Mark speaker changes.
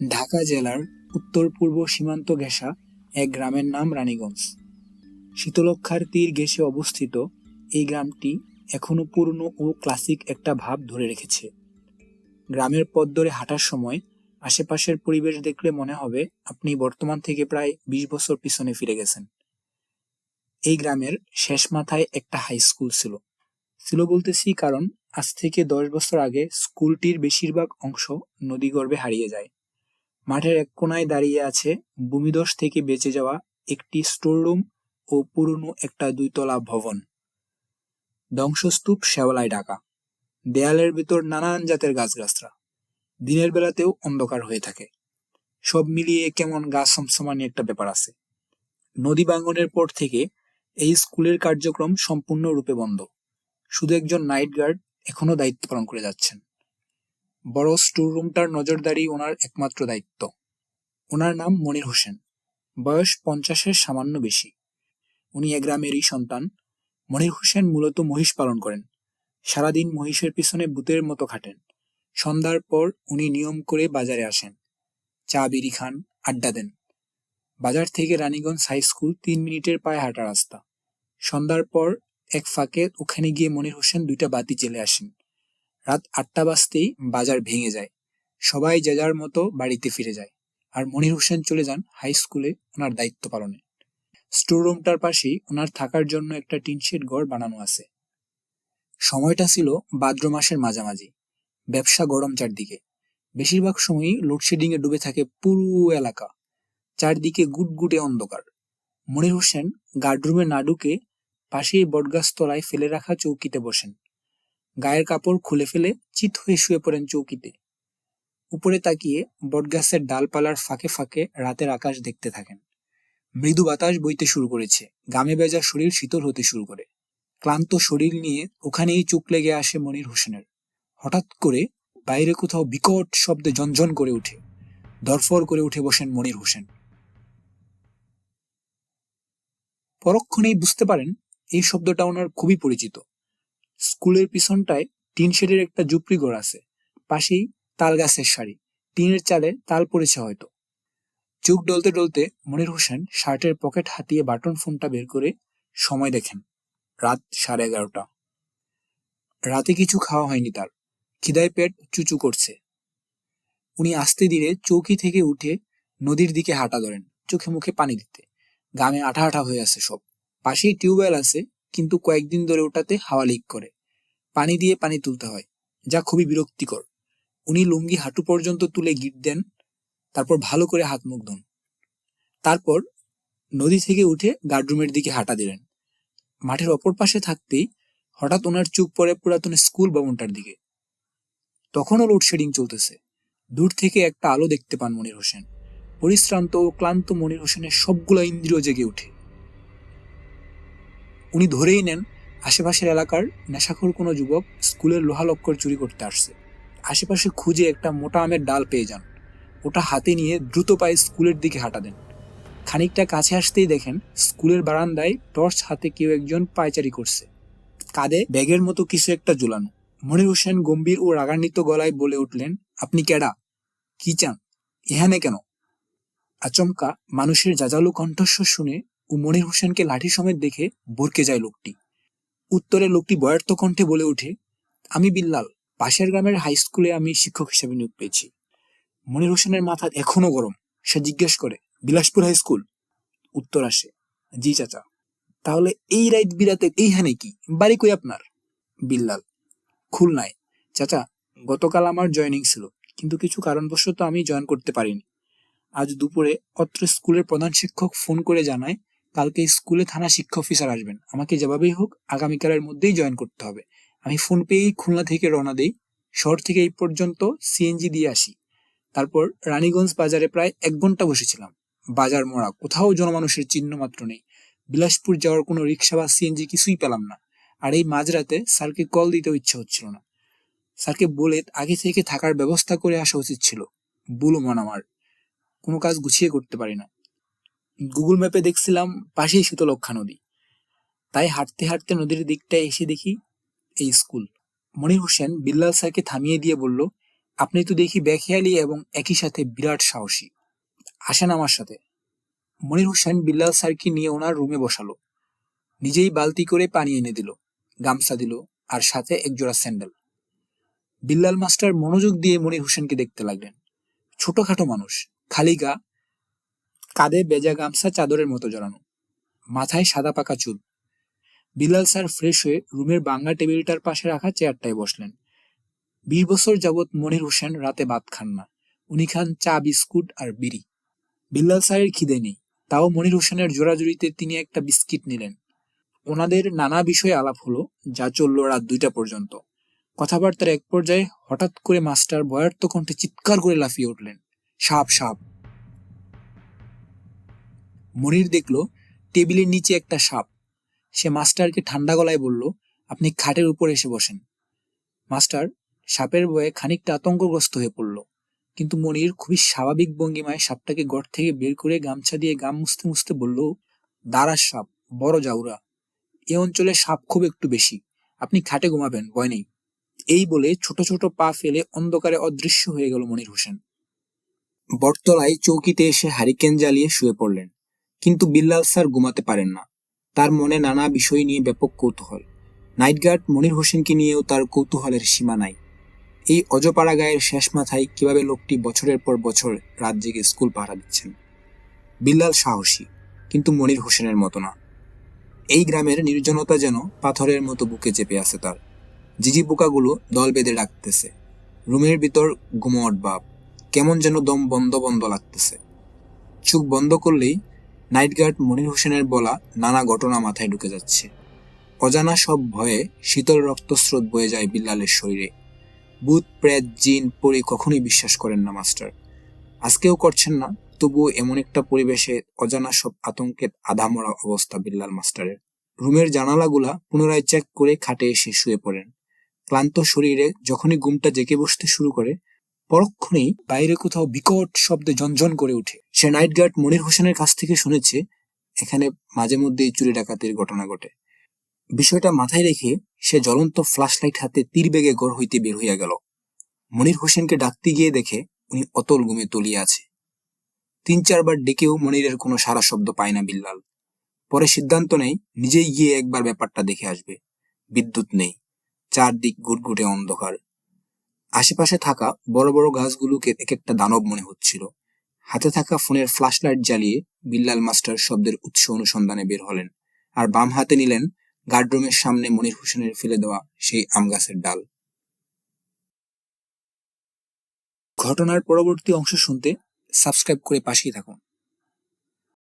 Speaker 1: ঢাকা জেলার উত্তর পূর্ব সীমান্ত ঘেঁষা এক গ্রামের নাম রানীগঞ্জ। শীতলক্ষার তীর ঘেঁষে অবস্থিত এই গ্রামটি এখনও পুরনো ও ক্লাসিক একটা ভাব ধরে রেখেছে। গ্রামের পথ ধরে হাঁটার সময় আশেপাশের পরিবেশ দেখলে মনে হবে আপনি বর্তমান থেকে প্রায় বিশ বছর পিছনে ফিরে গেছেন। এই গ্রামের শেষ মাথায় একটা হাই স্কুল ছিল। ছিল বলতেছি কারণ আজ থেকে দশ বছর আগে স্কুলটির বেশিরভাগ অংশ নদীগর্ভে হারিয়ে যায়। মাঠের এক কোনায় দাঁড়িয়ে আছে ভূমিধস থেকে বেঁচে যাওয়া একটি স্টোররুম ও পুরনো একটা দুইতলা ভবন। ধ্বংসস্তূপ শেওলায় ঢাকা। দেয়ালের ভিতর নানান জাতের গাছগাছরা। দিনের বেলাতেও অন্ধকার হয়ে থাকে। সব মিলিয়ে কেমন গা সমসমানি একটা ব্যাপার আছে। নদী ভাঙনের পর থেকে এই স্কুলের কার্যক্রম সম্পূর্ণরূপে বন্ধ। শুধু একজন নাইট গার্ড এখনও দায়িত্ব পালন করে যাচ্ছেন। বড় স্টোর রুমটার নজরদারি ওনার একমাত্র দায়িত্ব। ওনার নাম মনির হোসেন। বয়স পঞ্চাশের সামান্য বেশি। উনি এ গ্রামেরই সন্তান। মনির হোসেন মূলত মহিষ পালন করেন। সারাদিন মহিষের পিছনে বুতের মতো খাটেন। সন্ধ্যার পর উনি নিয়ম করে বাজারে আসেন। চা, বিড়ি খান, আড্ডা দেন। বাজার থেকে রানীগঞ্জ হাই স্কুল তিন মিনিটের পায়ে হাঁটা রাস্তা। সন্ধ্যার পর এক ফাঁকে ওখানে গিয়ে মনির হোসেন দুইটা বাতি চলে আসেন। রাত আটটা বাজতেই বাজার ভেঙে যায়। সবাই যে যার মতো বাড়িতে ফিরে যায়। আর মনির হোসেন চলে যান হাই স্কুলে ওনার দায়িত্ব পালনে। স্টোর রুমটার পাশেই ওনার থাকার জন্য একটা টিনশেড ঘর বানানো আছে। সময়টা ছিল ভাদ্র মাসের মাঝামাঝি। ব্যবসা গরম চারদিকে। বেশিরভাগ সময়ই লোডশেডিং এ ডুবে থাকে পুরো এলাকা। চারদিকে গুটগুটে অন্ধকার। মনির হোসেন গার্ডরুমে না ঢুকে পাশেই বটগাছ তলায় ফেলে রাখা চৌকিতে বসেন। গায়ের কাপড় খুলে ফেলে চিত হয়ে শুয়ে পড়েন চৌকিতে। উপরে তাকিয়ে বটগাছের ডালপালার ফাঁকে ফাঁকে রাতের আকাশ দেখতে থাকেন। মৃদু বাতাস বইতে শুরু করেছে গামে বেজা শরীর শীতল হতে শুরু করে। ক্লান্ত শরীর নিয়ে ওখানেই চোখ লেগে আসে মনির হোসেনের। হঠাৎ করে বাইরে কোথাও বিকট শব্দে ঝনঝন করে উঠে দরফর করে উঠে বসেন মনির হোসেন। পরক্ষণেই বুঝতে পারেন, এই শব্দটা ওনার খুবই পরিচিত। স্কুলের পিছনটায় টিন শেডের একটা ঝুপড়ি ঘর আছে। পাশেই তাল গাছের সারি। টিনের চালে তাল পড়েছে হয়তো। চোখ ডলতে ডলতে মনির হোসেন শার্টের পকেট হাতিয়ে বাটন ফোনটা বের করে সময় দেখেন। রাত সাড়ে এগারোটা। রাতে কিছু খাওয়া হয়নি তার। খিদায় পেট চুচু করছে। উনি আস্তে ধীরে চৌকি থেকে উঠে নদীর দিকে হাঁটা ধরেন, চোখে মুখে পানি দিতে। গামে আঠা আঠা হয়ে আছে সব। পাশেই টিউবওয়েল আছে কিন্তু কয়েকদিন ধরে ওটাতে হাওয়া লিক করে। পানি দিয়ে পানি তুলতে হয়, যা খুবই বিরক্তিকর। উনি লুঙ্গি হাঁটু পর্যন্ত তুলে গিট দেন, তারপর ভালো করে হাত মুখ ধুন। তারপর নদী থেকে উঠে গার্ডরুমের দিকে হাঁটা দিলেন। মাঠের অপর পাশে থাকতেই হঠাৎ ওনার চোখ পড়ে পুরাতন স্কুল ভবনটার দিকে। তখনও লোডশেডিং চলতেছে। দূর থেকে একটা আলো দেখতে পান মনির হোসেন। পরিশ্রান্ত ও ক্লান্ত মনির হোসেনের সবগুলো ইন্দ্রিয় জেগে ওঠে। উনি ধরেই নেন, আশেপাশের এলাকার নেশাখোর কোনো যুবক স্কুলের লোহা লক্কর চুরি করতে আসছে। আশেপাশে খুঁজে একটা মোটা আমের ডাল পেয়ে যান। ওটা হাতে নিয়ে দ্রুত পায়ে স্কুলের দিকে হাঁটা দেন। খানিকটা কাছে আসতেই দেখেন স্কুলের বারান্দায় টর্চ হাতে কেউ একজন পায়চারি করছে। কাঁধে ব্যাগের মতো কিছু একটা ঝুলানো। মনির হোসেন গম্ভীর ও রাগান্বিত গলায় বলে উঠলেন, আপনি কেডা? কি চান? এখানে কেন? আচমকা মানুষের জাজালু কণ্ঠস্বর শুনে ও মনির হোসেনকে লাঠি সমেত দেখে বরকে যায় লোকটি। উত্তরে লোকটি বয়ার্থ কণ্ঠে বলে ওঠে, আমি বিল্লাল, পাশের গ্রামের হাই স্কুলে আমি শিক্ষক হিসেবে নিয়োগ পেয়েছি। মনির হোসেনের মাথা এখনও গরম। সে জিজ্ঞেস করে, বিলাসপুর হাই স্কুল উত্তর আসে, জি চাচা। তাহলে এই রাইত বিরাতে এই এইখানে কি? বাড়ি কই আপনার? বিল্লাল, খুলনায়। চাচা, গতকাল আমার জয়েনিং ছিল, কিন্তু কিছু কারণবশত আমি জয়েন করতে পারিনি। আজ দুপুরে অত্র স্কুলের প্রধান শিক্ষক ফোন করে জানায় কালকে স্কুলে থানা শিক্ষা অফিসার আসবেন। আমাকে যেভাবেই হোক আগামীকালের মধ্যেই জয়েন করতে হবে। আমি ফোন পেয়েই খুলনা থেকে রওনা দেই। শহর থেকে এই পর্যন্ত সিএনজি দিয়ে আসি। তারপর রানীগঞ্জ বাজারে প্রায় এক ঘণ্টা বসেছিলাম। বাজার মোড়া, কোথাও জনমানুষের চিহ্ন মাত্র নেই। বিলাসপুর যাওয়ার কোনো রিক্সা বা সিএনজি কিছুই পেলাম না। আর এই মাঝরাতে স্যারকে কল দিতেও ইচ্ছা হচ্ছিল না। স্যারকে বলে আগে থেকে থাকার ব্যবস্থা করে আসা উচিত ছিল। বুলো মন আমার। কোনো কাজ গুছিয়ে করতে পারি না। গুগল ম্যাপে দেখছিলাম, পাশেই শীতলক্ষা নদী। তাই হাঁটতে হাঁটতে নদীর দিকটায় এসে দেখি এই স্কুল। মনির হোসেন বিল্লাল স্যারকে থামিয়ে দিয়ে বলল, আপনি তো দেখি বেখেয়ালি এবং একই সাথে বিরাট সাহসী। আসেন আমার সাথে। মনির হোসেন বিল্লাল স্যারকে নিয়ে ওনার রুমে বসালো। নিজেই বালতি করে পানি এনে দিল, গামছা দিল আর সাথে একজোড়া স্যান্ডেল। বিল্লাল মাস্টার মনোযোগ দিয়ে মনির হোসেনকে দেখতে লাগলেন। ছোটখাটো মানুষ, খালি গা কাঁধে বেজা গামছা চাদরের মতো জড়ানো। মাথায় সাদা পাকা চুল। বিল্লাল স্যার ফ্রেশ হয়ে রুমের বাংলা টেবিলটার পাশে রাখা চেয়ারটায় বসলেন। বিশ বছর যাবৎ মনির হোসেন রাতে ভাত খান না। উনি খান চা, বিস্কুট আর বিড়ি। বিল্লাল স্যারের খিদে নেই। তাও মনির হোসেনের জোড়াজুড়িতে তিনি একটা বিস্কিট নিলেন। ওনাদের নানা বিষয়ে আলাপ হলো, যা চলল রাত দুইটা পর্যন্ত। কথাবার্তার এক পর্যায়ে হঠাৎ করে মাস্টার বয়ার্ত কণ্ঠে চিৎকার করে লাফিয়ে উঠলেন। সাপ সাপ। মনির দেখল টেবিলের নিচে একটা সাপ। সে মাস্টারকে ঠান্ডা গলায় বলল, আপনি খাটের উপর এসে বসেন। মাস্টার সাপের ভয়ে খানিকটা আতঙ্কগ্রস্ত হয়ে পড়ল। কিন্তু মনির খুবই স্বাভাবিক ভঙ্গিমায় সাপটাকে গড় থেকে বের করে গামছা দিয়ে গাম মুছতে মুছতে বলল দাঁড়ার সাপ, বড় জাউরা। এ অঞ্চলে সাপ খুব একটু বেশি। আপনি খাটে ঘুমাবেন, ভয় নেই। এই বলে ছোট ছোট পা ফেলে অন্ধকারে অদৃশ্য হয়ে গেল মনির হোসেন। বটতলায় চৌকিতে এসে হারিকেন জ্বালিয়ে শুয়ে পড়লেন। কিন্তু বিল্লাল স্যার ঘুমাতে পারেন না। তার মনে নানা বিষয় নিয়ে ব্যাপক কৌতূহল। নাইট গার্ড মনির হোসেনকে নিয়েও তার কৌতূহলের সীমা নাই। এই অজপাড়া গায়ের শেষ মাথায় কীভাবে লোকটি বছরের পর বছর রাত জেগে স্কুল পাহারা দিচ্ছেন? বিল্লাল সাহসী, কিন্তু মনির হোসেনের মতো না। এই গ্রামের নির্জনতা যেন পাথরের মতো বুকে চেপে আছে তার। জিজি পোকাগুলো দল বেঁধে ডাকতেছে। রুমের ভিতর গুমট বাপ, কেমন যেন দম বন্ধ বন্ধ লাগতেছে। চোখ বন্ধ করলেই নাইট গার্ড মনির হোসেনের বলা নানা ঘটনা মাথায় ঢুকে যাচ্ছে। অজানা সব ভয়ে শীতল রক্তস্রোত বয়ে যায় বিল্লালের শরীরে। ভূত, প্রেত, জিন, পরি কখনোই বিশ্বাস করেন না, মাস্টার। আজকেও করছেন না, তবুও এমন একটা পরিবেশে অজানা সব আতঙ্কের আধামরা অবস্থা বিল্লাল মাস্টারের। রুমের জানালাগুলা পুনরায় চেক করে খাটে এসে শুয়ে পড়েন। ক্লান্ত শরীরে যখনই ঘুমটা জেগে বসতে শুরু করে, পরক্ষণেই বাইরে কোথাও বিকট শব্দে ঝনঝন করে ওঠে। সে নাইট গার্ড মনির হোসেনের কাছ থেকে শুনেছে, এখানে মাঝে মধ্যেই চুরি ডাকাতির ঘটনা ঘটে। বিষয়টা মাথায় রেখে সে জ্বলন্ত ফ্ল্যাশলাইট হাতে তীর বেগে গড় হইতে বের হইয়া গেল। মনির হোসেনকে ডাকতে গিয়ে দেখে উনি অতল ঘুমে তলিয়ে আছে। তিন চারবার ডেকেও মনিরের কোনো সারা শব্দ পায় না বিল্লাল। পরে সিদ্ধান্ত নেই নিজেই গিয়ে একবার ব্যাপারটা দেখে আসবে। বিদ্যুৎ নেই। চারদিক গুটগুটে অন্ধকার। আশেপাশে থাকা বড় বড় গাছগুলোকে এক একটা দানব মনে হচ্ছিল। হাতে থাকা ফোনের ফ্ল্যাশ লাইট জ্বালিয়ে বিল্লাল মাস্টার শব্দের উৎস অনুসন্ধানে বের হলেন আর বাম হাতে নিলেন গার্ডরুমের সামনে মনির হোসেনের ফেলে দেওয়া সেই আম গাছের ডাল। ঘটনার পরবর্তী অংশ শুনতে সাবস্ক্রাইব করে পাশেই থাকুন।